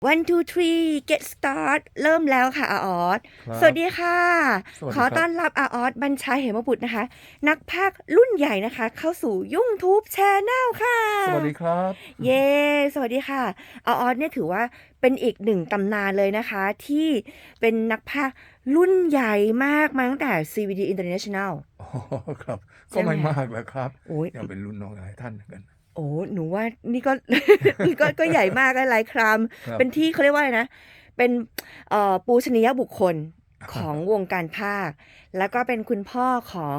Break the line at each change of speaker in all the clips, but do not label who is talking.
one two three get start เริ่มแล้วค่ะอาออส
ครับ
สวัสดีค่ะ
สวัสดี
ขอ
ครับ
ต้อนรับอาออสบัญชาเหมบุตรนะคะ นักพากย์รุ่นใหญ่นะคะ เข้าสู่ยุ่งทูบแชนแนลค่ะ
สวัสดีครับ
เย้ สวัสดีค่ะอาออสเนี่ยถือว่าเป็นอีกหนึ่งตำนานเลยนะคะ ที่เป็นนักพากย์รุ่นใหญ่มากมาตั้งแต่ CVD International
อ๋อครับ
ใช่
ก็
ไหม
ไม่มากแล้วครับ
โอ้ย
ยังเป็นรุ่นน้องหลายท่านเหมือนกัน
โอ้หนูว่านี่ก็ นี่ก็ก็ใหญ่มากหลายคราม
ครับ
เป็นที่เขาเรียกว่าอะไรนะ เป็นเอ่อปูชนียบุคคลของวงการภาค แล้วก็เป็นคุณพ่อของ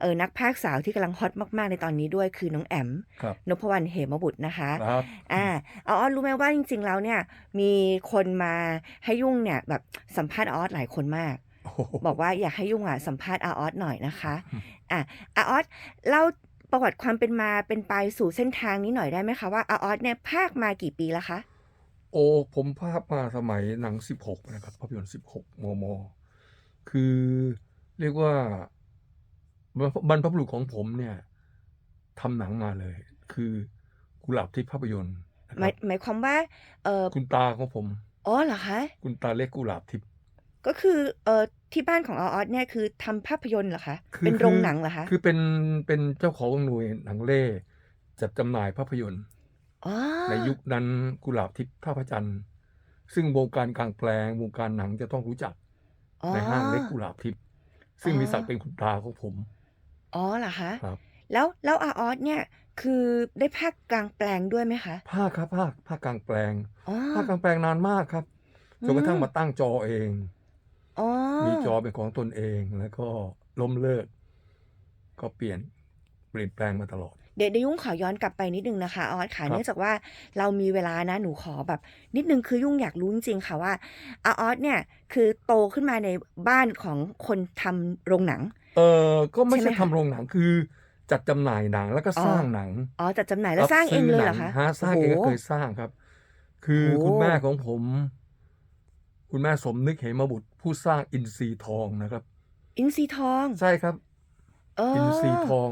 เออนักภาคสาวที่กำลังฮอตมากๆในตอนนี้ด้วยคือน้องแอม
ครับ
นพวรรณเหมบุตรนะคะ
ครับ
อ่าเอาออสรู้ไหมว่าจริง ๆ แล้วเนี่ย มีคนมาให้ยุ่งเนี่ยแบบสัมภาษณ์อาออสหลายคนมาก
โอ้โห
บอกว่าอยากให้ยุ่งอะสัมภาษณ์อาออสหน่อยนะคะ
อืม
อะอาออสเล่า ประวัติความเป็นมาเป็นไปสู่เส้นทางนี้หน่อยได้ไหมคะว่าอาออสเนี่ยภาคมากี่ปีแล้วคะ
โอ้ผมภาพมาสมัยหนัง16นะครับภาพยนตร์16มม คือเรียกว่าบรรพบรรพบุรุษของผมเนี่ยทำหนังมาเลย คือกุหลาบที่ภาพยนตร์นะ
ห
ค
มา
รั
ย
บ
หมายความว่า เออ
คุณตาของผม
อ๋อเหรอคะ
คุณตาเล็กกุหลาบทิพย์
ก็คือเออที่บ้านของอาออสเนี่ยคือทำภาพยนตร์เหรอคะ
คือ
เป็นโรง
คือ
หนังเหรอคะ
คือเป็นเป็นเจ้าของหน่วยหนังเล่จัดจำหน่ายภาพยนตร์
อ๋อ
ในยุคนั้นกุหลาบทิพย์ท่าพระจันทร์ ซึ่งวงการกลางแปลงวงการหนังจะต้องรู้จัก
อ๋อ
ในห้างเล็กกุหลาบทิพย์ซึ่ง
อ๋อ
มีศักดิ์เป็นคุณตาของผม
อ๋อเหรอคะ
ครับ
แล้วแล้วอาออสเนี่ยคือได้ภาคกลางแปลงด้วยไหมคะ
ภาคครับภาคภาคกลางแปลง
อ๋อ
ภาคกลางแปลงนานมากครับจนกระทั่ง
อืม
มาตั้งจอเอง
อ๋อ
มีจอเป็นของตนเองแล้วก็ล้มเลิก ก็เปลี่ยนเปลี่ยนแปลงมาตลอด
เดี๋ยวเดี๋ยวยุ่งขอย้อนกลับไปนิดนึงนะคะอาออสค่ะ
ครับ
เนื่องจากว่าเรามีเวลานะหนูขอแบบ นิดนึงคือยุ่งอยากรู้จริงๆค่ะว่าอาออสเนี่ย คือโตขึ้นมาในบ้านของคนทำโรงหนัง
เออก็ไม่
ใช่ไหม
ใช่
คะ
ทำโรงหนังคือจัดจำหน่ายหนังแล้วก็
อ๋อ
สร้างหนัง
อ๋อจัดจำหน่ายแล้วสร้างเองเลยเหรอคะ
ฮะสร้างเองก็เคยสร้างครับ คือ
โอ้
คุณแม่ของผม คุณแม่สมนึกเหมบุตร ผู้สร้างอินทรีทองนะครับ
อินซีทอง
ใช่ครับ
เออ
อินทรีทอง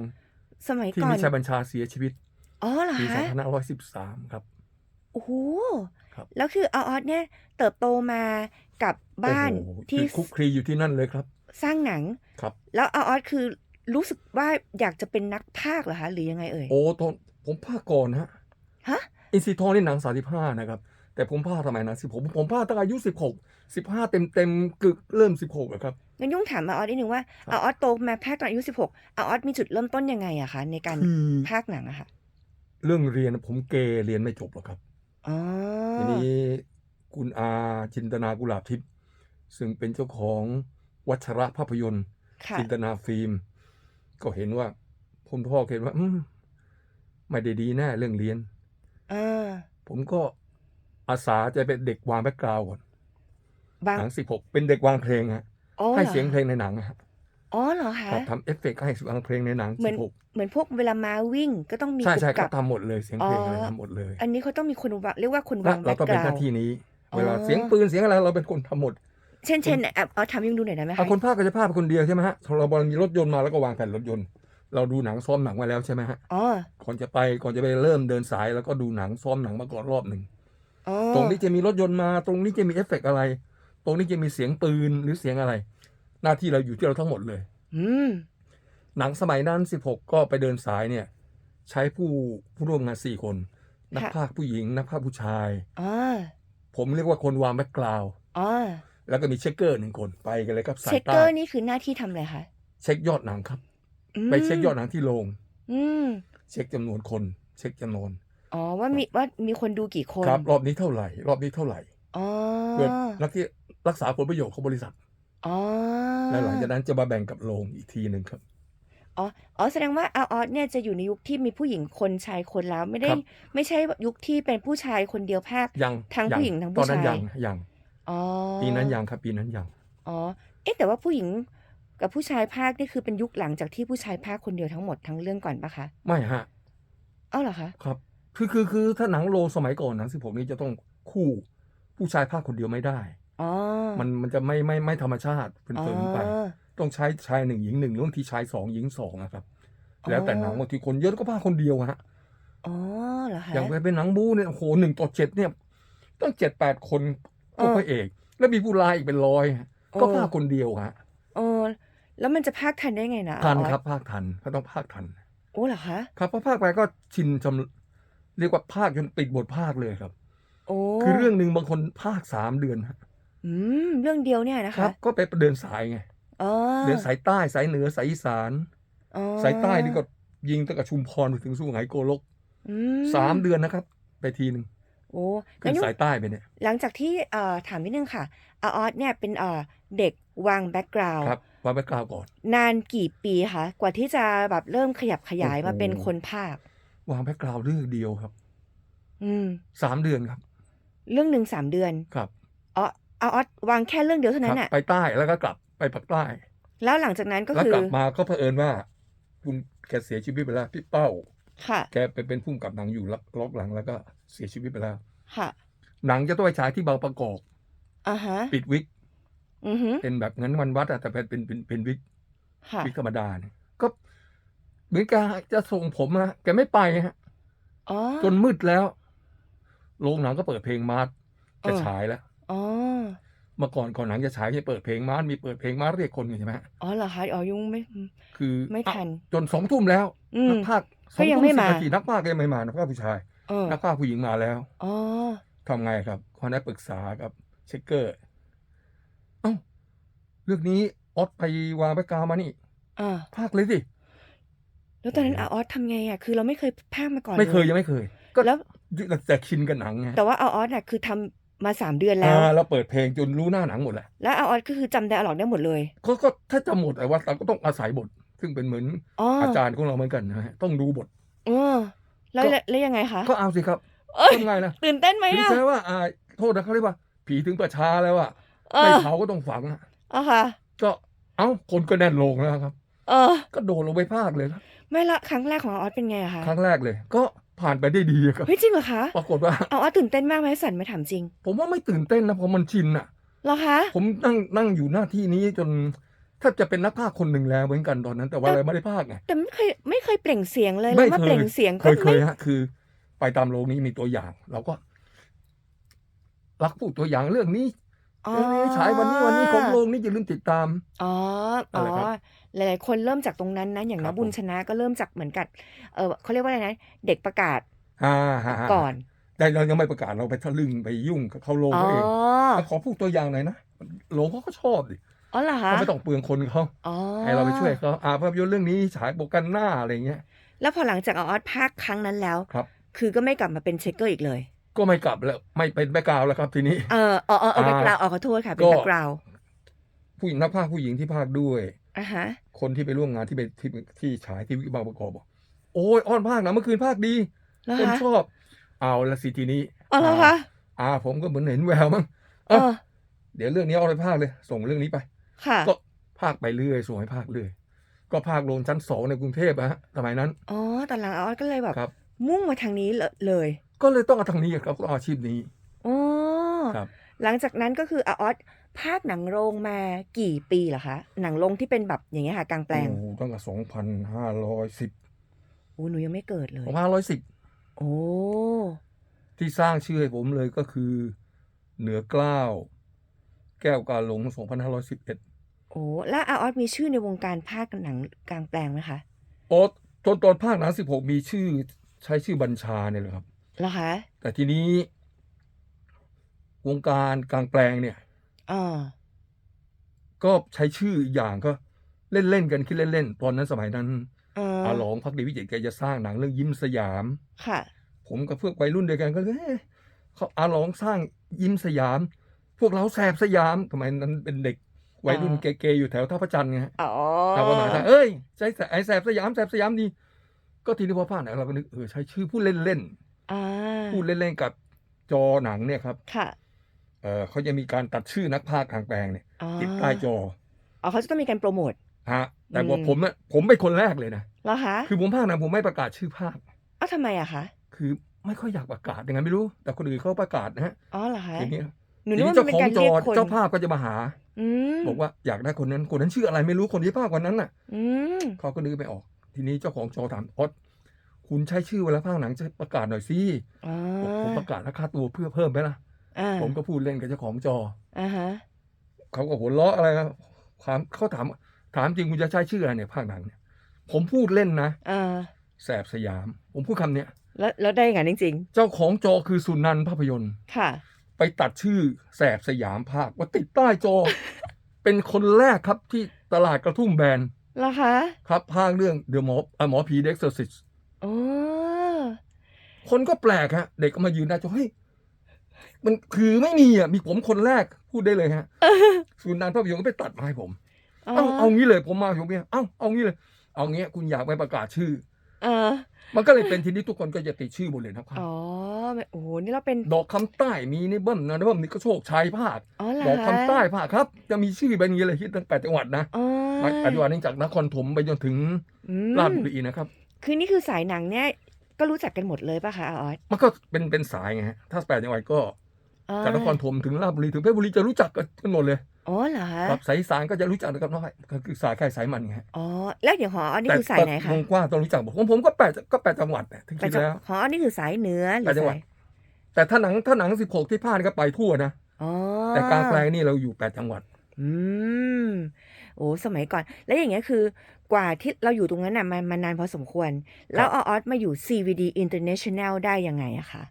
สมัย
ที่
ก่อ
มิ
น
ชัยบัญชาเสียชีวิต
อ๋อเหรอ
ปี
คะ
2513ครับ
โอ้โห
ครับ
แล้วคืออาออสเนี่ย เติบโตมากับบ้าน
โอ้โห
ที่
คือคุกคลีอยู่ที่นั่นเลยครับ
สร้างหนัง
ครับ
แล้วอาออสคือรู้สึกว่าอยากจะเป็นนักพากย์เหรอคะหรือยังไงเอ่ย
โอ้ตอนผมภาคก่อนฮะ
ฮะ
อินทรีทองนี่หนัง35นะครับ แต่ผมภาคสมัยนั้น16ผมผมภาคตั้งอายุ16 15เต็มเต็มๆกึกเริ่ม16อะครับ
งั้นยุ่งถามอาออสนิดนึงว่า
ครับ
อาออสโตมาภาคตอนอายุ16อาออสมีจุดเริ่มต้นยังไงอะคะในการ
คือ
ภาคหนังอะค่ะ
เรื่องเรียนผมเกเรียนไม่จบหรอกครับ
อ๋อ
ทีนี้คุณอาจินตนากุหลาบทิพย์ซึ่งเป็นเจ้าของวัชระภาพยนตร์
ค่ะ
จินตนาฟิล์ม ก็เห็นว่าคุณพ่อเห็นว่า อืมไม่ได้ดีแน่เรื่องเรียน
เออ
ผมก็ อาสาจะเป็นเด็กวางแบ็กกราวด์ก่อน
บาง
หนังสิบหกเป็นเด็กวางเพลงฮะ
อ๋อ
ให้
หรอ
เสียงเพลงในหนังฮะ
อ๋อเหรอคะ
ครับทำเอฟเฟกต์ให้วางเพลงในหนัง
เหมื
สิ
อน
บหก
เหมือนพวกเวลามาวิ่งก็ต้องมี
ใช่ใช่
กำ
ก็ทำหมดเลยเสียงเพลงอะไร
อ๋อ
ทำหมดเลย
อันนี้เขาต้องมีคนวางเรียกว่าคน
และ
วาง
เรา
แบ็ก
ต้อง
ก
เป็น
รา
ห
ว
น้าที่นี้
อ๋อ
เวลาเสียงปืนเสียงอะไรเราเป็นคนทำหมด
เช่นเช่นแอบเอาทำยุ่งดูหน่อยได้ไหม
อะ
คะ
คนภาคก็จะภาคเป็นคนเดียวใช่ไหมฮะเราบอลมีรถยนต์มาแล้วก็วางแผ่นรถยนต์ เราดูหนังซ้อมหนังมาแล้วใช่ไหมฮะ
อ๋อ
ก่อนจะไปก่อนจะไปเริ่มเดินสายแล้วก็ดูหนังซ้อมหนังมาก่อนรอบหนึ่ง
อ๋อ
ตรงนี้จะมีรถยนต์มา ตรงนี้จะมีเอฟเฟกต์อะไร ตรงนี้จะมีเสียงปืนหรือเสียงอะไร หน้าที่เราอยู่ที่เราทั้งหมดเลย
อืม
หนังสมัยนั้น16ก็ไปเดินสายเนี่ย ใช้ผู้ผู้ร่วมงานสี่คน นักพากย์ผู้หญิง นักพากย์ผู้ชาย
อ๋อ
ผมเรียกว่าคนวางแบ็กกราวด์
อ๋อ
แล้วก็มีเช็คเกอร์หนึ่งคนไปกันเลยครับสา
เช็
ย
คเก
ใต้
อร์นี่คือหน้าที่ทำอะไรคะ
เช็คยอดหนังครับ
อืม
ไปเช็คยอดหนังที่โรง
อืม
เช็คจำนวนคน เช็คจำนวน
อ๋อว่ามีว่ามีคนดูกี่คน
ครับ รอบนี้เท่าไหร่ รอบนี้เท่าไหร่
อ๋อ
เพื่อรักที่รักษาผลประโยชน์ของบริษัท
อ๋อ
และหลังจากนั้นจะมาแบ่งกับโรงอีกทีหนึ่งครับ
อ๋ออ๋อแสดงว่าอาออสเนี่ยจะอยู่ในยุคที่มีผู้หญิงคนชายคนแล้วไม่ได้
ครับ
ไม่ใช่ยุคที่เป็นผู้ชายคนเดียวภาค
ยัง
ทั้งผู้หญิงทั้งผู้
ตอนนั้น
ชาย
ยังยัง
อ๋อ
ปีนั้นยังครับปีนั้นยัง
อ๋อเอ๊ะแต่ว่าผู้หญิงกับผู้ชายภาคนี่คือเป็นยุคหลังจากที่ผู้ชายภาคคนเดียวทั้งหมดทั้งเรื่องก่อนปะคะ
ไม่ฮะ
เอ้าเหรอคะ
ครับ คือคือคือถ้าหนังโลสมัยก่อนหนังสิบหกนี้จะต้องคู่ผู้ชายภาคคนเดียวไม่ได้
อ๋อ
มันมันจะไม่ไม่ไม่ธรรมชาติเป็น
อ๋อ
เฟินไปต้องใช้ชายหนึ่งหญิงหนึ่งหรือบางทีชายสองหญิงสองนะครับแล้วแต่หนังบางทีคนเยอะก็ภาคคนเดียวฮะ
อ๋อเหรอคะ
อย่างเป็นหนังบู๊เนี่ยโอ้โหหนึ่งต่อเจ็ดเนี่ยตั้งเจ็ดแปดคนพวก
เออ
พระเอก แล้วมีผู้ร้ายอีกเป็นร้อยฮะก็
เออ
ภาคคนเดียวฮะ
เออแล้วมันจะพากทันได้ไงนะ
ทัน
ออส
ครับภาคทันก็ต้องภาคทัน
โอ้เหรอคะ
ครับเพราะภาคไปก็ชินจำ เรียกว่าภาคจนปิดบทภาคเลยครับ
โอ้
คือเรื่องหนึ่งบางคนภาคสามเดือนฮะ
อืมเรื่องเดียวเนี่ยนะ
ครั
คะ
บก็ไปเดินสายไง
อ๋อ
เดินสายใต้สายเหนือสายอีสาน
อ๋อ
สายใต้นี่ก็ยิงตั้งแต่ชุมพรไปถึงสุไหงโกลก
อื
สามเดือนนะครับ ไปทีหนึ่ง
โอ้
ขึ้
งั้
น
น
สายใต้ไปเนี่ย
หลังจากที่เอ่อถามนิดนึงค่ะอาออสเนี่ยเป็นเอ่อเด็กวางแบ็กกราวด์
ครับวางแบ็กกราวด์ก่อน
นานกี่ปีคะกว่าที่จะแบบเริ่มขยับขยาย
โอ้โห
มาเป็นคนภาค วา
งแบ็กกราวด์เรื่องเดียวครับ
อืม
สามเดือนครับ
เรื่องหนึ่งสามเดือน
ครับ
อ๋ออาออสวางแค่เรื่องเดียวเท่า
ค
นั้
รั
นน่ะ
ไปใต้แล้วก็กลับไปภาคใต้
แล้วหลังจากนั้นก็
แล้ว
คือก
ลับมาก็เผอิญว่า คุณแกเสียชีวิตไปแล้วพี่เป้า
ค่ะ
แกไปเป็นผู้กำกับหนังอยู่ล็อกหลังแล้วก็เสียชีวิตไปแล้ว
ค่ะ
หนังจะต้องไปฉายที่บางประกอบ
อ่าฮะ
ปิดวิก
อือฮึ
เป็นแบบงั้นวันวัดอะแต่เป็นเป็นเป็นเป็นวิก
ค่ะ
วิกธรรมดาเนี่ยก็เหมือนแกจะส่งผมนะแกไม่ไปฮะ
อ๋อ
จนมืดแล้วโรงหนังก็เปิดเพลงมาร์ชจะ
เออ
ฉายแล้ว
อ๋อ
เมื่อก่อนก่อนหนังจะฉายจะเปิดเพลงมาร์ชมีเปิดเพลงมาร์ชเรียกคนกันใช่ไหมฮะ
อ๋อเหรอคะอ๋อยุ่งไม่
คือ
ไม่ทัน
จนสองทุ่มแล้ว
อืม
นักภาคส
ก็
อง
ยัง
ทุ่ม
ไม่
สิบ
มา
นาทีนักภาคก็ยังไม่มานักภาคผู้ชาย
เออ
นักภาคผู้หญิงมาแล้ว
อ๋อ
ทำไงครับขอได้ปรึกษากับเช็คเกอร์เอ้าเรื่องนี้ออสไปวางแบ็กกราวด์มานี่
อ่า
ภาคเลยสิ
แล้วตอนนั้นอาออสทำไงอะคือเราไม่เคยพากมาก่อน
ไม่เคย
ล
ยังไม่เคย ก็
แล้ว
แต่ชินกับหนังไง
แต่ว่าอาออสน่ะคือทำมาสามเดือนแล้ว
อ่าเราเปิดเพลงจนรู้หน้าหนังหมดแหละ
แล้วอาออสก็คือจำไดอะล็อกได้หมดเลย
ก็ก็ถ้าจะหมดแต่ว่าเราก็ต้องอาศัยบท ซึ่งเป็นเหมือน
อ๋ออ
อาจารย์ของเราเหมือนกันนะฮะต้องดูบท
เออแล้ว
ก็
แล้วแล้วยังไงคะ
ก็เอาสิครับ
เอ้ย
ทำไงนะ
ตื่นเต้นไหม
ถึง
อะ
ใช่ว่าอ่าโทษนะเขาเรียกว่า ผีถึงประชาแล้วอะ
เอ
ไม่
อ
เผาก็ต้องฝังอะ
อะค่ะ
ก็เอ้าคนก็แน่นลงแล้วครับ
เออ
ก็โดดลงไปภาคเลยครับ
ไม่ละครั้งแรกของอาออสเป็นไงอะคะ
ครั้งแรกเลย ก็ผ่านไปได้ดีครับ
เฮ้ยจริงเหรอคะ
ปรากฏว่า
อาออสตื่นเต้นมากไหมสันไม่ถามจริง
ผมว่าไม่ตื่นเต้นนะเพราะมันชินอะ
เหรอคะ
ผมนั่งนั่งอยู่หน้าที่นี้จนแทบจะเป็นนักพากย์คนหนึ่งแล้วเหมือนกันตอนนั้น แต่ว่าอะไรไม่ได้พากย์ไง
แต่ไม่เคยไม่เคยเปล่งเสียงเลย
ไม่
แล้วมา
เคย
เปล่งเสียง
เค
ก็
ยเค
ไม่
ยฮะคือ ไปตามโรงนี้มีตัวอย่าง เราก็ รักพูดตัวอย่างเรื่องนี้
อ๋อ
เรื่องนี้ฉายวันนี้วันนี้ของโรงนี้อย่าลืมติดตาม
อ๋อ
นั่
อ๋
น
อ
แหละครับ
หลายๆ คนเริ่มจากตรงนั้นนะ อย่าง
ครั
นั
บ
กบุญ
ผม
ชนะก็เริ่มจากเหมือนกับเออเขาเรียกว่าอะไรนะ เด็กประกาศ
อ่าฮะฮะ
ก่อน
แต่เรายังไม่ประกาศเราไปทะลึ่งไปยุ่งกับเขาโรง
อ๋อ
เขาเองแล้วขอพูดตัวอย่างหน่อยนะโรงเขาก็ชอบดิ
อ๋อเหรอคะ
เขาไม่ต้องเปลืองคนเขา
อ๋อ
ให้เราไปช่วยเขาอ่าภาพยนตร์เรื่องนี้ฉายโปรกันหน้าอะไรเงี้ย
แล้วพอหลังจากอาออสภาคครั้งนั้นแล้ว
ครับ
คือก็ไม่กลับมาเป็นเช็คเกอร์อีกเลย
ก็ไม่กลับแล้วไม่เป็นแบ็กกราวด์แล้วครับทีนี้
เออเออเออเออ
อ่า
แบ็กกราวด์ขอโทษค่ะเป็น
ก็
แบ็กกราวด์
ผู้หญิงนักพากย์ผู้หญิงที่พากย์ด้วย
อะฮะ
คนที่ไปร่วมงานที่ไปที่ที่ฉายที่วิบางประกอบบอกโอ้ยอ้อนภาคนะเมื่อคืนภาคดี
แล้ว
คน
คะ
ชอบ เอาละสิทีนี้
อ๋อเหรอคะ
อ่า ผมก็เหมือนเห็นแววมั้ง
เอ
เอ้า
อ
เดี๋ยวเรื่องนี้เอาไปภาคเลย ส่งเรื่องนี้ไป
ค่ะ
ก็ภาคไปเรื่อยส่งให้ภาคเรื่อยก็ภาคลงชั้นสองในกรุงเทพอะฮะสมัยนั้น
อ๋อตอนหลังอาออสก็เลยแบบ
ครับ
มุ่งมาทางนี้เลย
ก็เลยต้องเอาทางนี้ครับก็เอาอาชีพนี้
อ๋อ
ครับ
หลังจากนั้นก็คืออาออสภาคหนังโรงมากี่ปีเหรอคะ หนังโรงที่เป็นแบบอย่างเงี้ยค่ะกลางแปลง
โอ้ตั้งแต่สองพันห้าร้อยสิบ
โอ้หนูยังไม่เกิดเล
ส
ย
องพันห้าร้อยสิบ
โอ้
ที่สร้างชื่อให้ผมเลยก็คือ เหนือเกล้าว แก้วกาหลงสองพันห้าร้อยสิบเอ็ด
โอ้แล้วอาออสมีชื่อในวงการภาคหนังกลางแปลงไหมคะ
โอ้ตอนตอนภาคหนังสิบหกมีชื่อใช้ชื่อบัญชาเนี่ยแหละครับ
เหรอคะ
แต่ทีนี้ วงการกลางแปลงเนี่ย
อ่า
ก็ใช้ชื่ออีกอย่างก็เล่นเล่นๆกันคิดเล่นเล่นๆตอนนั้นสมัยนั้น
เออ
อาหลองพักดีวิจิตรแกจะสร้างหนังเรื่องยิ้มสยาม
ค่ะ
ผมกับพวกวัยรุ่นเดียวกันก็เลยเอ๊ะเขาอาหลองสร้างยิ้มสยาม พวกเราแสบสยามสมัยนั้นเป็นเด็กวัยรุ่น
อ๋อ
เกย์ๆอยู่แถวท่าพระจันทร์ไงฮะ
อ๋อ
เราก็มาทางเอ้ยใช้ไอ้แสบสยามแสบสยามดี ก็ทีนี้พอภาคหนังเราก็นึกเออใช้ชื่อผู้เล่นเล่น
อ่า
ๆ พูดเล่นๆกับจอหนังเนี่ยครับ
ค่ะ
เออเขาจะมีการตัดชื่อนักพากย์กลางแปลงเนี่ย
อ๋อ
ติดใต้จอ
อ๋อเขาจะต้องมีการโปรโมท
ฮะแต่ว่า
อืม
ผมเนี่ยผมเป็นคนแรกเลยนะ
เหรอคะ
คือผมภาคหนังผมไม่ประกาศชื่อภาค
อ้าวทำไมอะคะ
คือไม่ค่อยอยากประกาศยังไงไม่รู้ แต่คนอื่นเขาประกาศนะฮะ
อ๋อเหรอคะ
ทีนี้
หนู
ที
นึก
นี้
ว่า
เจ้า
มัน
ข
เป็น
อง
การ
จอ
เรียกคน
เจ้าภาพก็จะมาหา
อืม
บอกว่าอยากได้คนนั้นคนนั้นชื่ออะไรไม่รู้คนที่ภาควันนั้นน่ะ
อืม
เขาก็นึกไม่ออก ทีนี้เจ้าของจอถามออส คุณใช้ชื่อเวลาภาคหนังจะประกาศหน่อยสิ
อ๋อ
บอกผมประกาศราคาตัวเพื่อเพิ่มไหมล่ะ
อ่า
ผมก็พูดเล่นกับเจ้าของจอ
อ่าฮะ
เขาก็หัวเราะอะไรครับถามเขาถาม ถามจริงคุณจะใช้ชื่ออะไรเนี่ยภาคหนังเนี่ย ผมพูดเล่นนะ
อ่า
แสบสยาม ผมพูดคำเนี้ย
แล้วแล้วได้อย่างนั้นจริง
เจ้าของจอคือสุนันท์ภาพยนตร์
ๆค่ะ
ไปตัดชื่อแสบสยามภาคว่าติดใต้จอ เป็นคนแรกครับที่ตลาดกระทุ่มแบน
เหรอคะ
ครับภาคเรื่องเดอะหมออะหมอผีเด็กเซอร์ซิส
โอ้
คนก็แปลกฮะ เด็กก็มายืนหน้าจอเฮ้ยมันคือไม่มีอะมีผมคนแรกพูดได้เลยฮะสุนันท์ภาพยนตร์ก็ไปตัดมาให้ผม
อ๋อ
เอ้าเอางี้เลยผมมาผมเนี่ยเอ้าเอางี้เลย เอางี้คุณอยากไปประกาศชื่อ
เออ
มันก็เลยเป็นทีนี้ทุกคนก็จะติดชื่อหมดเลยนะครับ
อ๋อโอ้โหนี่เราเป็น
ดอกคำใต้มีนี่เบิ้มนะเบิ้มนี่ก็โชคชัยภาค
อ๋อเหรอ
ดอก
คะ
คำใต้ภาคครับ จะมีชื่อเป็นอย่างนี้เลยฮิตตั้งแปดจังหวัดนะ
อ๋อ
แปดจังหวัดนี่จากนครถมไปจนถึง
อืม
ราชบุรีนะครับ
คือนี่คือสายหนังเนี่ยก็รู้จักกันหมดเลยป่ะคะอาออส
มันก็เป็นเป็นสายไงฮะถ้าแปดจังหวัดก็
อ๋อ
จากนครถมถึงราชบุรีถึงเพชรบุรีจะรู้จักกันหมดเลย
อ๋อเหรอคะ
ครับสายอีสานก็จะรู้จักนะครับน้อยก็คือสายใครสายมันไงฮะ
อ๋อแล้วอย่างหออันนี่คือสายไหนคะ
วงกว้างต้องรู้จักหมดผมผมก็แปดก็แปดจังหวัดเนี่ยที่
ไป
คิด
จาก
แล้ว
หออันนี่คือสายเหนือหรื
ไป
อ
จังหวั
สา
ด
ย
แต่ถ้าหนังถ้าหนังสิบหกที่พลาดก็ไปทั่วนะ
อ๋อ
แต่กลางแปลงนี่เราอยู่แปดจังหวัด
อืม โอ้สมัยก่อน แล้วอย่างเงี้ยคือกว่าที่เราอยู่ตรงนั้นน่ะมันมานานพอสมควร แล้วอาออสมาอยู่ CVD International ได้ยังไงอะคะ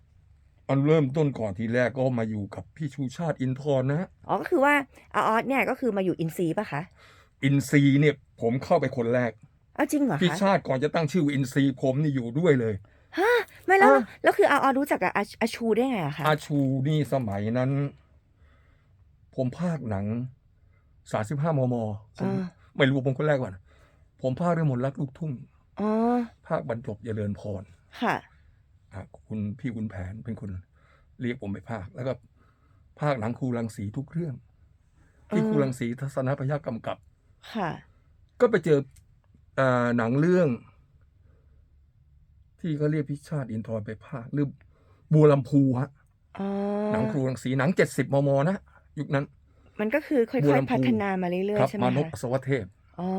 อันเริ่มต้นก่อนทีแรกก็มาอยู่กับพี่ชูชาติอินทร์นะฮะ
อ๋อก็คือว่าอาออสเนี่ยก็คือมาอยู่อินซีป่ะคะ
อินซีย์เนี่ยผมเข้าไปคนแรก
อ้าวจริงเหรอ
พี่
คะ
ชาติก่อนจะตั้งชื่อว่าอินซีย์ผมนี่อยู่ด้วยเลย
ฮะไม่แล้ว
อะ
แล้วคืออาออสรู้จักกับอาอาชูได้ไงอะคะ
อาชูนี่สมัยนั้น ผมภาคหนัง สาสิบห้ามมผม
อ่า
ไม่รู้ผมคนแรกก่อน ผมภาคเรื่องมนต์รักลูกทุ่ง
อ๋อ
ภาคบรรจบเจริญพร
ค่ะ
อะคุณพี่คุณแผนเป็นคนเรียกผมไปภาค แล้วก็ภาคหนังครูรังสีทุกเรื่อง ที่
อ๋อ
ครูรังสีทัศนพยัคฆ์กำกับ
ค่ะ
ก็ไปเจออ่าหนังเรื่อง ที่เขาเรียกพิชาติอินทร์ไปภาคเรื่องบัวลำพูฮะ
อ๋อ
หนังครูรังสีหนังเจ็ดสิบมมนะยุคนั้น
มันก็คือค่
บัว
อย
ลำพู
ๆพัฒนามาเรื่อย
ครั
ๆใช่ไหม
มานพ
คะ
อสวเทพ
อ๋อ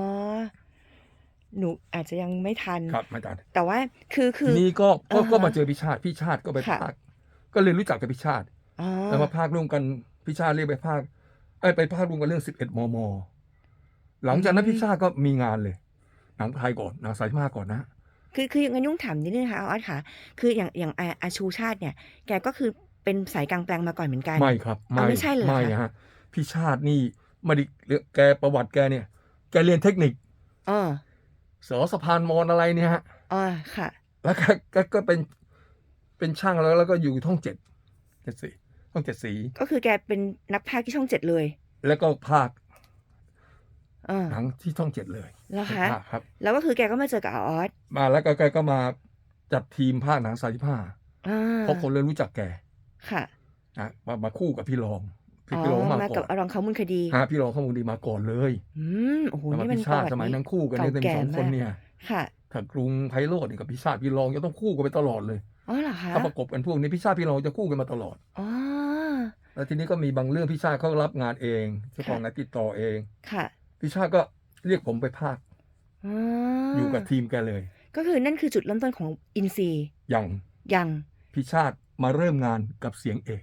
หนูอาจจะยังไม่ทัน
ครับอาจารย์
แต่ว่าคือคื
ที
อ
นี้ก็ก็
อ่าฮะ
ก็มาเจอพิชาติพิชาติก็ไป
ค่ะ
ภาคก็เลยรู้จักกับพิชาติ
อ๋อ
แล้วมาภาคร่วมกันพิชาติเรียกไปภาคเอ้ยไปภาคร่วมกันเรื่องสิบเอ็ดมมหลังจากนั้นพิชาติก็มีงานเลยหนังไทยก่อนหนังสายมาก่อนนะ
คือคืองั้นยุ่งถามนิดนึงค่ะอาออสค่ะ คืออย่างอย่างอาอาชูชาติเนี่ย แกก็คือเป็นสายกลางแปลงมาก่อนเหมือนกัน
ไม่ครับ
อ๋อไม่ใช่เหรอ
ไม่
คะ
ฮะ พิชาตินี่ไม่ได้เรื่องแกประวัติแกเนี่ย แกเรียนเทคนิค
อ๋อ
สอสะพานมอนอะไรเนี่ยฮะ
อ๋อค่ะ
แล้วก็ก็ก็เป็นเป็นช่างแล้วแล้วก็อยู่ท่องเจ็ดเจ็ดสีท่องเจ็ดสี
ก็คือแกเป็นนักพากย์ที่ช่องเจ็ดเลย
แล้วก็ภาค
เออ
หนังที่ท่องเจ็ดเลย
แล้วคะ
ภาคครับ
แล้วก็คือแกก็มาเจอกับอาออส
มาแล้วก็แกก็มาจัดทีมภาคหนังสายที่ผ้า
อ่า
เพราะคนเลยรู้จักแก
ค่ะ
นะมามาคู่กับพี่รอง พี่
อ๋อ
พี่รองมา
มา
ก่
กับ
อน
อารองเขามูลคดี
ฮะพี่รองข้อมูลดีมาก่อนเลย
อืมโอ้โห
แล้วมา
นี่มัน
พิ
ป
ชา
ระ
ติ
วัติ
สมัย
นี้
นั้นคู่กันเนี่ย
เก่า
เป็นสอง
แก่
คน
มาก
เนี่ย
ค่ะ
ถ้ากรุงไพโรดนี่กับพิชาติพี่รองจะต้องคู่กันไปตลอดเลย
อ๋อเหรอคะ
ถ้าประกบกันพวกนี้พิชาติพี่รองจะคู่กันมาตลอด
อ๋อ
แล้วทีนี้ก็มีบางเรื่องพิชาติเขารับงานเองเจ้าของ
ค่ะ
นักติดต่อเอง
ค่ะ
พิชาติก็เรียกผมไปภาค
อ๋อ
อ
อยู่
กับทีมแกเลย
ก็คือนั่นคือจุดเริ่มต้นของอินซี
อย่าง
ยัง
พิชาติมาเริ่มงานกับเสียงเอก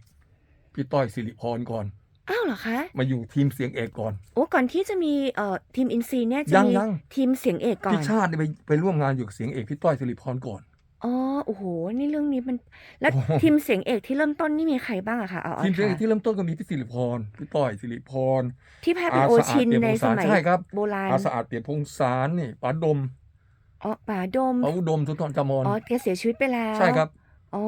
พี่ต้อยสิริพรก่อน
อ้าวเหรอคะ
มาอยู่ทีมเสียงเอกก่อน
โอ้ก่อนที่จะมีเอ่อทีมอินซีเนี่ยจะ
ยัง
มี
ยัง
ทีมเสียงเอกก่อ
พี่
น
ชาติเนี่ยไปไปร่วมงานอยู่กับเสียงเอกพี่ต้อยสิริพรก่อน
อ๋อโอ้โหนี่เรื่องนี้มัน แล้ว
โอ้โห
ทีมเสียงเอกที่เริ่มต้นนี่มีใครบ้างอะคะเอาเอา
ทีมเสียงเอก
ค่ะ
ที่เริ่มต้นก็มีพี่สิริพรพี่ต้อยสิริพร
ที่พาเป็น
อา
โอ
สะอาด
ชิน
เปี่ยม
ใน
พง
ส
ศาร
มัย
ใช่ครับ
โบราณ
อาสะอาดเปียกพงศารนี่ป๋าดม
อ๋อป่าดม
ป๋าอุดมสุนทรจามอน
อ๋อแกเสียชีวิตไปแล้ว
ใช่ครับ
อ๋อ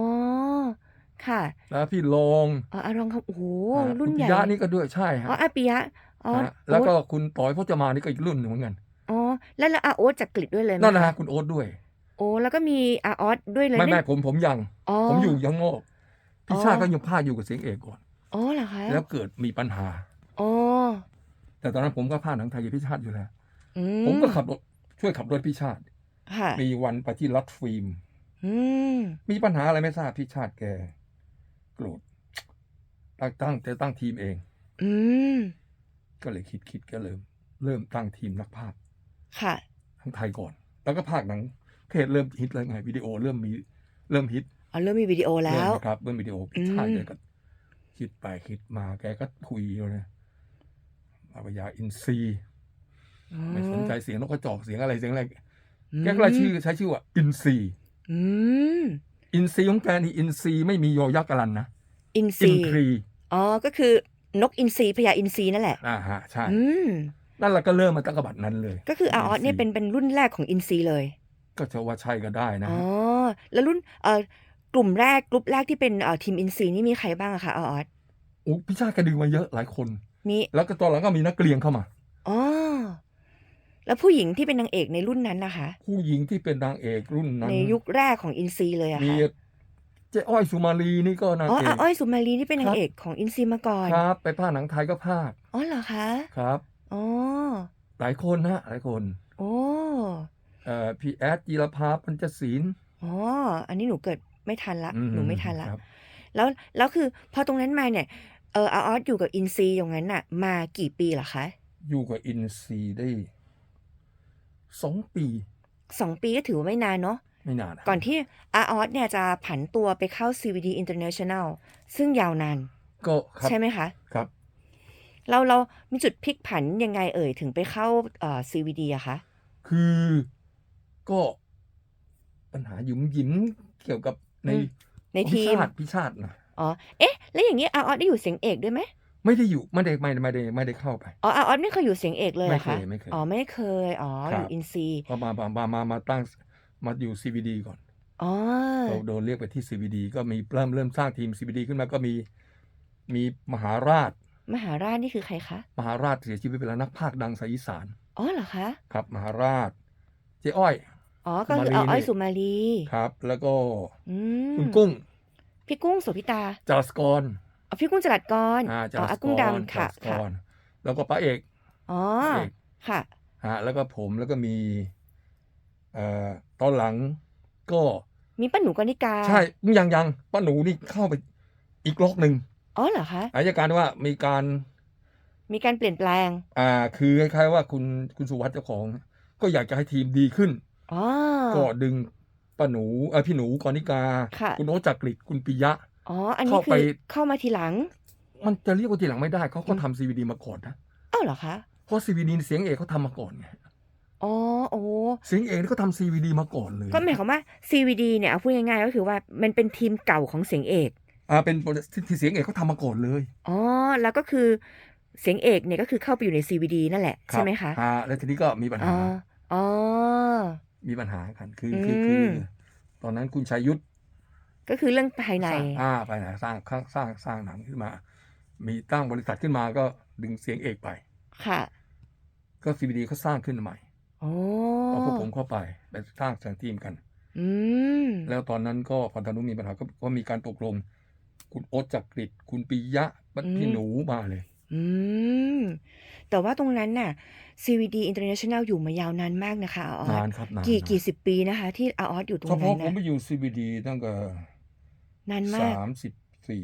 ค่ะ
แล้วพี่รอง
อ๋ออารองเขาโอ้โห
อ่า
รุ่น
คุณ
ให
ปิ
ญ่
ยะนี่ก็ด้วยใช่
อ๋อ
ฮะ
อาปิยะอ๋อ
ฮะแล้วก็
โอ๊ต
คุณต่อยพจมานี่ก็อีกรุ่นหนึ่งเหมือนกัน
อ๋อแล้วแล้วอาโอ๊ตจากกรีฑด้วยเลยไหม
นั่นนะ
ค
ฮะคุณโอ๊ตด้วย
โอ้แล้วก็มีอาออสด้วยเลย
ไม่
นี่
ไม่ผมผมยัง
อ๋อ
ผมอยู่ยังงอกพี่
อ๋อ
ชาติก็ยังพาคอยู่กับเสียงเอกก่อน
อ๋อเหรอคะ
แล้วเกิดมีปัญหา
อ๋อ
แต่ตอนนั้นผมก็พาคหนังไทยกับพี่ชาติอยู่แล้ว
อื
ผมก็ขับรถช่วยขับรถพี่ชาติ
ค่ะ
มีวันไปที่รัดฟิล์ม
อืม
มีปัญหาอะไรไม่ทราบพี่ชาติแก โกรธตั้งตั้งแต่ตั้งทีมเอง
อืม
ก็เลยคิดคิดก็เริ่ม เริ่มตั้งทีมนักพากย์
ค่ะ
ทั้งไทยก่อน แล้วก็ภาคหนังเทศเริ่มฮิตเลยไงวิดีโอเริ่มมีเริ่มฮิต
อ๋อเริ่มมีวิดีโอแล้
เริ่ม
ว
นะครับเริ่มวิดีโอ
อืม
ชาติเลยก็คิดไปคิดมาแกก็คุยเลยอารยาอินซีย์ไม่สนใจเสียงนกกระจอกเสียงอะไรเสียงอะไรแกก็เลยชื่อใช้ชื่อว่า อินซีย์
อืม
อินซีย์ของแกนี่อินซีย์ไม่มียอยักษ์กรันนะ
อิน
อิ
ซี
นทรี
อ๋อก็คือนกอินทรีพญาอินทรีนั่นแหละ
อ่าฮะใช่
อืม
นั่นแหละก็เริ่มมาตั้งกบัดนั้นเลย
ก็คืออาออสเนี่ย
อิ
เป็นเป็นรุ่นแรกของอินซีเลย
ก็จะว่าใช่ก็ได้นะ
อ๋อแล้วรุ่นเอ่อกลุ่มแรกกลุ่มแรกที่เป็นเอ่อทีมอินซีนี่มีใครบ้างอะคะอาออส
โอ้พิชาติกระดึงมาเยอะหลายคน
มี
แล้วก็ตอนหลังก็มีนักเรียนเข้ามา
อ๋อ แล้วผู้หญิงที่เป็นนางเอกในรุ่นนั้นนะคะ
ผู้หญิงที่เป็นนางเอกรุ่นนั้น
ในยุคแรกของอินซีเลยอะ
มี
ค่ะ
เจ๊อ้อยสุมาลีนี่ก็นาง
อ๋อ
เอ
อากอ้อยสุมาลีนี่เป็นนา
ครั
ง
บ
เอกของอินซีมาก่อน
ครับ ไปภาคหนังไทยก็ภาค
อ๋อเหรอคะ
ครับ
อ๋อ
หลายคนนะหลายคน
โอ้
เอ่อพี่แอดจีรภาปัญจศีล
อ๋ออันนี้หนูเกิดไม่ทันละ
อื
หนูไม่ทันละ
ครับ
แล้วแล้วคือพอตรงนั้นมาเนี่ยเอออาออสอยู่กับอินซีอย่างนั้นน่ะ มากี่ปีเหรอคะ
อยู่กับอินซีได้ สองปี
สองปีก็ถือว่าไม่นานเนาะ
ไม่นานะ
ก่อนที่อาออสเนี่ยจะผันตัวไปเข้า CVD International ซึ่งยาวนาน
ก็ครับ
ใช่ไหมคะ
ครับ
เราเรามีจุดพลิกผันยังไงเอ่ย ถึงไปเข้าเอ่อ CVD อะคะ
คือก็ปัญหาหยุมหยิมเกี่ยวกับใน
อืมใน
พิ
ทีม
ชาติพิชาตินะ
อ๋อ เอ๊ะ แล้วอย่างนี้อาออสได้อยู่เสียงเอกด้วยไหม
ไม่ได้อยู่ไม่ได้ไม่ได้ไม่ได้ไม่ได้เข้าไป
อ๋ออาออสไม่เคยอยู่เสียงเอกเลยเหรอคะ
ไม่เคยไม่เคย
อ๋อไม่เคยอ๋อ
ครับ
อยู่อินซี
ก็มามามามามาตั้งมาอยู่ CVD ก่อน
อ๋อ
เราโดนเรียกไปที่ CVD ก็มีเริ่มเริ่มสร้างทีม CVD ขึ้นมาก็มีมีมหาราช
มหาราชนี่คือใครคะ
มหาราชเสียชีวิตไปแล้วนักพากย์ดังสายอีสาน
อ๋อเหรอคะ
ครับ มหาราช เจ๊อ้อย
อ๋อก็คือ
สุมาลี
เอาอ้อย
นี่
สุมาลี
ครับ แล้วก็
อืม
คุณกุ้ง
พี่กุ้งโสภิตา
จรัสกร
อ๋อพี่กุ้งจรัสกร
อ่าจ
อ๋อ
รั
อา
สก
กุ้ง
ร
ดำค่ะ
จรัสก
ค่ะ
รแล้วก็ป้าเอก
อ๋อ
เอก
ค่ะ
ฮะแล้วก็ผมแล้วก็มีเอ่อตอนหลังก็
มีป้าหนูกนิกา
ใช่ยังยังป้าหนูนี่เข้าไปอีกล็อกหนึ่ง
อ๋อเหรอคะ
อายการว่ามีการ
มีการเปลี่ยนแปลง
อ่าคือคล้ายๆว่าคุณคุณสุวัสดิ์เจ้าของ ก็อยากจะให้ทีมดีขึ้น
อ๋อ
ก็ดึงป้าหนูเออพี่หนูกรณิกา
ค่ะ
คุณโอตจักริดคุณปิยะ
อ๋อ อันนี้
เข้า
คื
ไป
อเข้ามาทีหลัง
มันจะเรียกว่าทีหลังไม่ได้เขาก็
อืม
ทำซีวีดีมาก่อนนะ
อ้าวเหรอคะ
เพราะซีวีดีเสียงเอกเขาทำมาก่อนไง
อ๋อ โอ้
เสียงเอกนี่เขาทำซีวีดีมาก่อนเลย
ก็หมายความว่า CVD เนี่ยเอาพูดง่ายๆก็คือว่ามันเป็นทีมเก่าของเสียงเอก
อ่าเป็นที่เสียงเอกเขาทำมาก่อนเลย
อ๋อ แล้วก็คือเสียงเอกเนี่ยก็คือเข้าไปอยู่ใน CVD นั่นแหละ
รับ
ใช่ไหมคะ
อ่าแล้วทีนี้ก็มีปัญ
อ๋
หา
อ อ๋อ
มีปัญหากันคือ
อื
คือคือ
ม
ตอนนั้นคุณชัยยุทธ
ก็คือเรื่องภายใน
สร้างอ่าไปไหนสร้างสร้างสร้างสร้างหนังขึ้นมา มีตั้งบริษัทขึ้นมาก็ดึงเสียงเอกไป
ค่ะ
ก็ซีวีดีเขาสร้างขึ้นใหม่
โอ้
เอาพวกผมเข้าไปไปสร้างแสงทีมกัน
อืม
แล้วตอนนั้นก็พอตอนนู้นมีปัญหาก็ก็มีการตกลง คุณโอ๊ตจักริดคุณปิยะพี่หนูมาเลย
อืมแต่ว่าตรงนั้นน่ะ CVD International อยู่มายาวนานมากนะคะอาออส
นานครับนาน
กี่
นาน
กี่สิบปีนะคะ ที่อาออสอยู่ตรง
เฉ
นั้
พาะ
น
ผม
นะ
ไปอยู่ CBD ตั้งแต่
นานมาก
สามสิบสี่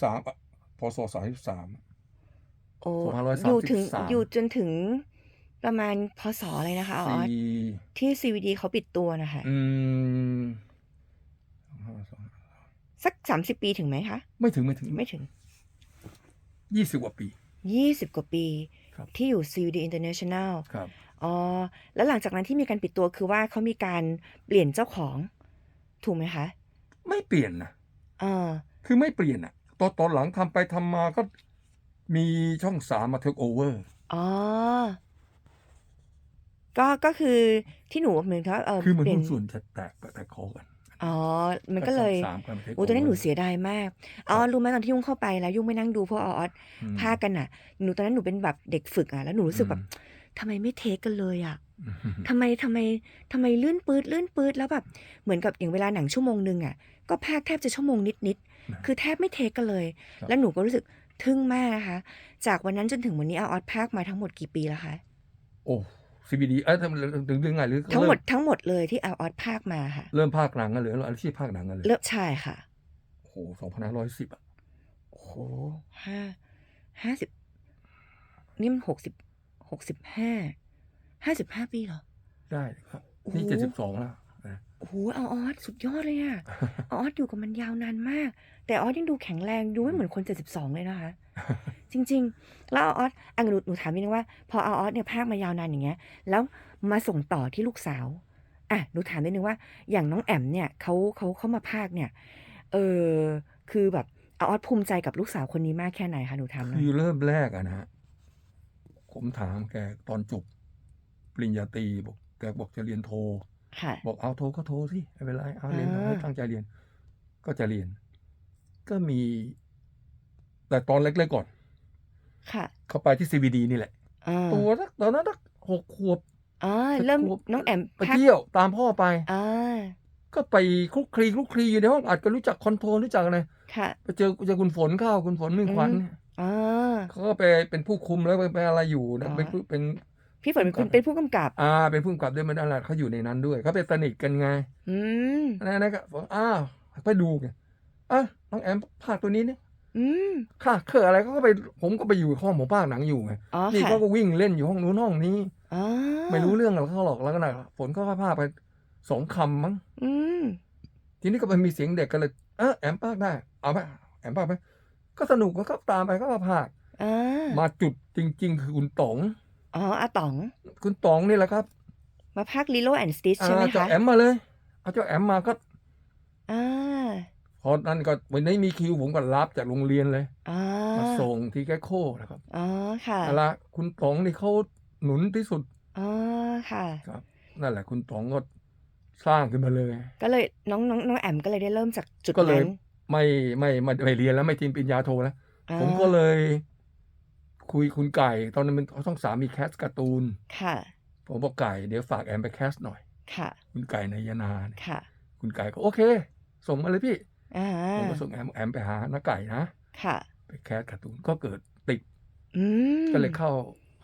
สามพศสามสิบสาม
โอ้
2533
อยู่ถึงอยู่จนถึงประมาณพศอะไรนะคะอาออส
สี่
ที่ CVD เขาปิดตัวนะคะ
อืม
สักสามสิบปีถึงไหมคะ
ไม่ถึงไม่ถึง
ไม่ถึง
ยี่สิบกว่าปี
ยี่สิบกว่าปี
ครับ
ที่อยู่ CVD International
ครับ
อ๋อแล้วหลังจากนั้นที่มีการปิดตัวคือว่าเขามีการเปลี่ยนเจ้าของ ถูกไหมคะ
ไม่เปลี่ยนนะ
เออ
คือไม่เปลี่ยนอะตอนตอนหลังทำไปทำมาก็มีช่องสามมาเทคโอเวอร์
อ๋อก็ก็คือที่หนูเหมือนกับเออ
คือเหมือน
เปลี่ย
หุ้
น
นส่วนจะแตกแตกคอกัน
อ๋อ มันก็เลย
สามกันมา take
โอ้ตอนนั้นหนู
over
เสียดายมากอ๋อ
ครับ
รู้ไหมตอนที่ยุ่งเข้าไปแล้วยุ่งไม่นั่งดูเพราะออส
อืม
พากันอะ หนูตอนนั้นหนูเป็นแบบเด็กฝึกอะแล้วหนูรู้สึกแบบ
อืม
ทำไมไม่เทคกันเลยอะ
อืม
ทำไมทำไมทำไมลื่นปืดลื่นปืดแล้วแบบเหมือนกับอย่างเวลาหนังชั่วโมงหนึ่งอะก็พากแทบจะชั่วโมงนิดนิดๆคือแทบไม่เทคกันเลย
ครับ
แล้วหนูก็รู้สึกทึ่งมากนะคะ จากวันนั้นจนถึงวันนี้เอาออสพากมาทั้งหมดกี่ปีแล้วคะ
โอ้ CBD เอ้ยทำถึงเรื่องไงหรือ
ทั้งหมด
เริ่
ทั้งหมดเลยที่เอาออสพากมาค่ะ
เริ่มภาคหนังกันหรืออาชีพภาคหนังกันเลย
เริ่มใช่ค่ะ
โอ้โหสองพันห้าร้อยสิบอะ
โอ้โหห้าห้าสิบนี่มันหกสิบ หกสิบห้าห้าสิบห้าปีเหรอ
ได้ครับ
โอ้โห
นี่เจ็ดสิบสองแล้วนะ
โอ้โหเอาออสสุดยอดเลยอะเอาออสอยู่กับมันยาวนานมาก แต่ออสยังดูแข็งแรงดูไม่เหมือนคน72เลยนะคะ จริง ๆ แล้วเอาออสอังหนูหนูถามนิดนึงว่า พอเอาออสเนี่ยพากมายาวนานอย่างเงี้ย แล้วมาส่งต่อที่ลูกสาวอะหนูถามนิดนึงว่า อย่างน้องแอมเนี่ยเขาเขาเข้ามาพากเนี่ย เออคือแบบเอาออสภูมิใจกับลูกสาวคนนี้มากแค่ไหนคะหนูถามหน่อย
คือเริ่มแรกอะนะฮะ ผมถามแกตอนจบปริญญาตรีบอกแกบอกจะเรียนโท
ค่ะ
บอกเอาโทก็โทสิไม่เป็นไรเอาเรียน
อ่า
ให้ตั้งใจเรียน ก็จะเรียน ก็มี แต่ตอนเล็กๆก่อน
ค่ะ
เข้าไปที่ CVD นี่แหละ
อ่า
ตัวสักตอนนั้นสักหกขวบ
อ่า
จ็ด
เริ่ม
ขวบ
น้องแอม
ไป
พาก
เที่ยวตามพ่อไป
อ่า
ก็ไปคลุกคลีคลุกคลีอยู่ในห้องอัดก็รู้จักคอนโทรลรู้จักอะไร
ค่ะ
ไปเจอเจอคุณฝนเข้าคุณฝนมิ่งขวัญ
อืม อ่า
เขาก็ไปเป็นผู้คุมแล้วไปไปอะไรอยู่นะ
อ๋อ
เป็นผู้เป็น
พี่ฝนเป็นคุณเป็นผู้กำกับ
อ่าเป็นผู้กำกับด้วยมันอะไรเขาอยู่ในนั้นด้วยเขาเป็นสนิทกันไง
อืม
นั่นนะก็บอกอ้าวไปดูไงอะน้องแอมภาคตัวนี้เนี่ย
อืม
ค่ะเคออะไรเขาก็ไปผมก็ไปอยู่ห้องหมอภาคหนังอยู่ไง
อ๋อ
นี่
ค่ะ
เขาก็วิ่งเล่นอยู่ห้องนู้นห้องนี้
อ๋อ
ไม่รู้เรื่องหรอกเขาหรอกแล้วก็น่ะฝนก็พาไปสองคำมั้ง
อืม
ทีนี้ก็ไปมีเสียงเด็กกันเลยเออแอมภาคได้เอาไหมแอมภาคไหม ก็สนุกก็ตามไปก็มาภาค
อ่า
มาจุดจริง ๆ คือคุณต๋อง
อ๋ออาต๋อง
คุณต๋องนี่แหละครับ
มาพากลิโลแอนด์สติช
อ่า
ใช่ไหม
เจ้า
คะ
แอมมาเลยเอาเจ้าแอมมาก็
อ่า
พอนั้นก็วันนี้มีคิวผมก็รับจากโรงเรียนเลย
อ่า
มาส่งที่แกโคนะครับ
อ๋อค่ะ
นั่นละคุณต๋องนี่เขาหนุนที่สุด
อ๋อค่ะ
ครับ นั่นแหละ คุณต๋องก็สร้างขึ้นมาเลย
ก็เลยน้องน้องน้องแอมก็เลยได้เริ่มจากจุด
ก็เลย
นั้น
ไม่ไม่ไม่ไม่เรียนแล้วไม่ทีมปริญญาโทแล้ว
อ่า
ผมก็เลยคุยคุณไก่ ตอนนั้นมันช่องสามมีแคสการ์ตูน
ค่ะ
ผมบอกไก่เดี๋ยวฝากแอมไปแคสหน่อย
ค่ะ
คุณไก่ในยนาเนี่ย
ค่ะ
คุณไก่ก็โอเค ส่งมาเลยพี่
อ่า
ผมก็ส่งแอมแอมไปหาน้าไก่นะ
ค่ะ
ไปแคสการ์ตูนก็เกิดติด
อืม
ก็เลยเข้า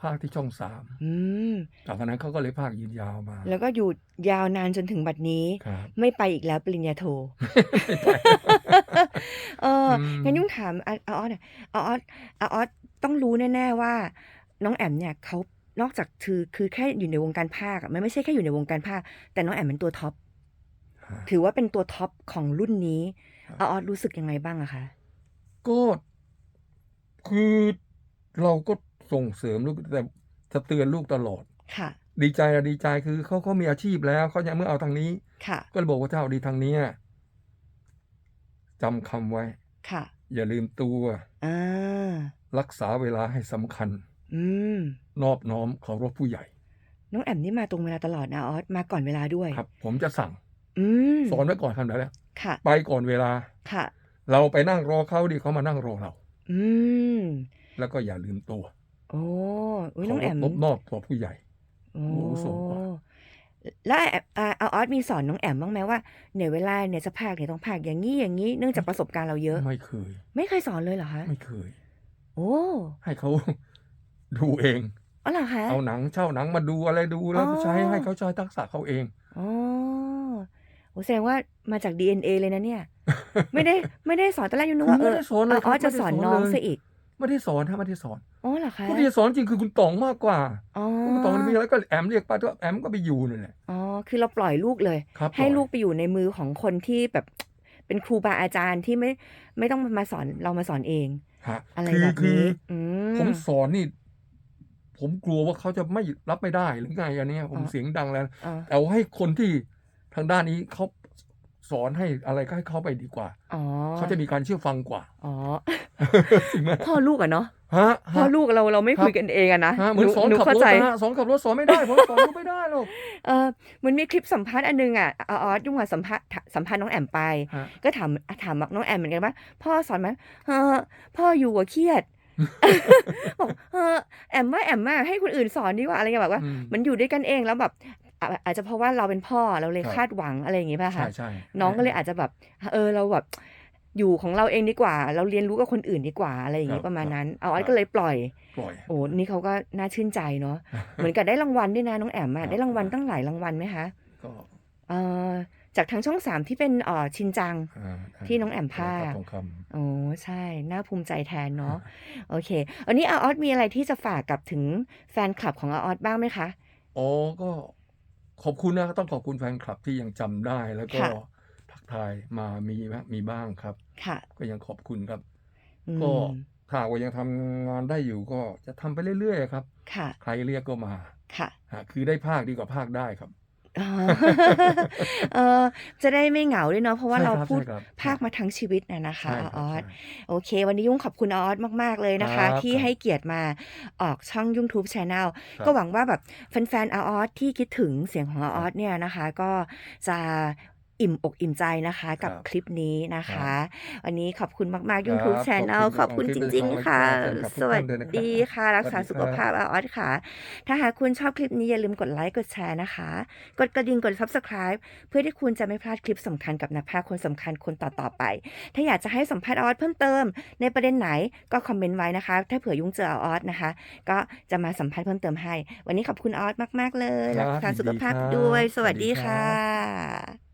ภาคที่ช่องสาม
อืม
จากนั้นเขาก็เลยภาคยืนยาวมา
แล้วก็อยู่ยาวนานจนถึงบัดนี้
ครับ
ไม่ไปอีกแล้วปริญญาโท เออ
อืม
งั้นยุ่งถามอาอาออสเนี่ยอาออสอาออสต้องรู้แน่ๆว่า น้องแอมเนี่ยเขานอกจากคือคือแค่อยู่ในวงการภาคอะมันไม่ใช่แค่อยู่ในวงการภาค แต่น้องแอมเป็นตัวท็อป ถือว่าเป็นตัวท็อปของรุ่นนี้
ครับ
อาออสรู้สึกยังไงบ้างอะคะ
ก็คือเราก็ ส่งเสริมลูกแต่จะเตือนลูกตลอด
ค่ะ
ดีใจอะดีใจคือเขาเขามีอาชีพแล้วเขายังไม่เอาทางนี้
ค่ะ
ก็เลยบอกว่าเจ้าดีทางเนี้ยจำคำไว้
ค่ะ
อย่าลืมตัว
อ่า
รักษาเวลาให้สำคัญ
อืม
นอบน้อมเคารพผู้ใหญ่
น้องแอมนี่มาตรงเวลาตลอดนะอาออส มาก่อนเวลาด้วย
ครับ ผมจะสั่ง
อืม
สอนไว้ก่อนคำไหนแล้ว
ค่ะ
ไปก่อนเวลา
ค่ะ
เราไปนั่งรอเขาดีเขามานั่งรอเรา
อืม
แล้วก็อย่าลืมตัว
โอ้ยน้องแอม
เคารพนอบต่อผู้ใหญ่
โอ้
อาวุโสกว่า
แล้วแอมอ่าเอาออสมีสอนน้องแอมบ้างไหมว่าเนี่ยเวลาเนี่ยจะพากเนี่ยต้องพากอย่างนี้อย่างนี้เนื่องจากประสบการณ์เราเยอะ
ไม่เคย
ไม่เคยสอนเลยเหรอคะ
ไม่เคย
โอ้
ให้เขาดูเอง
อ๋อเหรอคะ
เอาหนังเช่าหนังมาดูอะไรดูแล้ว
อ๋อ
ใช้ให้เขาใช้ทักษะเขาเอง
อ๋อโอ้แสดงว่ามาจาก DNA เลยนะเนี่ย ไม่ได้ไม่ได้สอนตอนแรกยังนึกว่า
คือ
เอ
ไม่
อ
ได้สอนเลย
อาออส
ครับ
จะสอน
ไม่ได้สอน
น้อง
เลย
ซะอีก
ไม่ได้สอนฮะไม่ได้สอน
อ๋อเหรอคะ
ผู้ที่จะสอนจริงคือคุณต๋องมากกว่า
อ๋อ
คุณต๋องมีอะไรก็แอมเรียกไปก็แอมก็ไปอยู่นั่นแหละ
อ๋อคือเราปล่อยลูกเลย
ครับ
ให้
ปอย
ลูกไปอยู่ในมือของคนที่แบบเป็นครูบาอาจารย์ที่ไม่ไม่ต้องมาสอนเรามาสอนเอง
ฮะ
อะไร
คือ
แบบ
คือ
นี้อืม
ผมสอนนี่ ผมกลัวว่าเขาจะไม่รับไม่ได้หรือไงอันเนี้ยผม
อ๋อ
เสียงดังแล้ว
อ๋อ
แต่ว่าให้คนที่ทางด้านนี้เขา สอนให้อะไรก็ให้เขาไปดีกว่า
อ๋อ
เขาจะมีการเชื่อฟังกว่า
อ๋อ
จริงไหม
พ่อลูกอะเนาะ
ฮะ
พ่อ
ฮะ
ลูกเราเราไม่
ครับ
คุยกันเองอะนะ
ฮะเหมือนสอน
หนู
ขับ
เข้าร
ถ
ใจ
นะฮะสอนขับรถสอนไม่ได้ผมสอนลูกไม่ได้หรอก
เออมันมีคลิปสัมภาษณ์อันนึงอะอาออสยุ่งกับสัมภาษณ์สัมภาษณ์น้องแอมไป
ฮะ
ก็ถามถามน้องแอมเหมือนกันว่าพ่อสอนไหมเออพ่ออยู่กับเครียดบอกเออแอมว่าแอมมาให้คนอื่นสอนดีกว่าอะไรเงี้ยแบบว่า
อืม
มันอยู่ด้วยกันเองแล้วแบบ อะอาจจะเพราะว่าเราเป็นพ่อเราเลย
ครับ
คาดหวังอะไรอย่างงี้ป่ะ
ใช่
คะ
ใช่
น้องก็เลยอาจจะแบบ เออเราแบบอยู่ของเราเองดีกว่า เราเรียนรู้กับคนอื่นดีกว่าอะไรอย่างงี้ประมาณนั้น เอาออสก็เลยปล่อย
ปล่อย
โอ้นี่เขาก็น่าชื่นใจเนาะเหมือนกับได้รางวัลด้วยนะน้องแอม
ครั
อะ
บ
ได้รางวัลตั้งหลายรางวัลไหมคะ
ก็
เอ่อจากทางช่องสามที่เป็นเอ่อชินจัง
อ่า
ที่น้องแอมพา
ทองคำ
โอ้ใช่น่าภูมิใจแทนเนาะโอเควันนี้อาออสมีอะไรที่จะฝากกับถึงแฟนคลับของอาออสบ้างไหมคะ
อ๋อก็ ขอบคุณนะต้องขอบคุณแฟนคลับที่ยังจำได้แล้วก็
ค่ะ
ทักทายมามีไหมมีบ้างครับ
ค่ะ
ก็ยังขอบคุณครับ
อื
ก็
ม
ถ้าหากว่ายังทำงานได้อยู่ก็จะทำไปเรื่อยๆครับ
ค่ะ
ใครเรียกก็มา
ค่ะ
ฮะคือได้ภาคดีกว่าภาคได้ครับ
อ๋อ เออจะได้ไม่เหงาด้วยเนาะเพราะว่า
ใช่
เรา
ครับ
พูด
ใช่ครับ
ภาคมาทั้งชีวิตนะนะคะ
ใช่
อา
ค
อ
รับ
อส
ใช่
โอเค วันนี้ยุ่งขอบคุณอาออสมาก ๆ เลยนะ
ค
คะ
รับ
ที่
ครับ
ให้เกียรติมาออกช่อง YouTube Channel
ครับ
ก็หวังว่าแบบแฟนๆอาออสที่คิดถึงเสียงของอา
ค
อ
รั
อบสเนี่ยนะคะ ก็จะ อิ่มอกอิ่มใจนะคะ
ครั
กับบคลิปนี้นะ
ครั
คะ
บ
วันนี้ขอบคุณมากๆ
ครั
YouTube
บขอบ
Channel
คุณ
ขอบคุณ
คลิ
จ
ป
ริง
นี้
ๆค่ะ
แฟนคลับทุ
ส
ก
วั
ท่า
ส
นด้วยนะค
ดี
รับ
ค่ะ รั
ส
ก
วัส
ษา
ดี
สุ
ค
ข
รับ
ภาพอาออสค่ะ ถ้าหากคุณชอบคลิปนี้อย่าลืมกดไลค์กดแชร์นะคะ กดกระดิ่งกด Subscribe เพื่อที่คุณจะไม่พลาดคลิปสำคัญกับนักพากย์คนสำคัญคนต่อๆไป ถ้าอยากจะให้สัมภาษณ์อาออสเพิ่มเติม ในประเด็นไหนก็คอมเมนต์ไว้นะคะ ถ้าเผื่อยุ่งเจออาออสนะคะ ก็จะมาสัมภาษณ์เพิ่มเติมให้ วันนี้ขอบคุณอาออสมาก ๆ เลย
ครั
รับกษา
ยิน
สุข
ดีค
ภาพ
รับ
ด้วยส
สวั
วั
ส
ส
ดี
ดี
ค
ค่
รับะ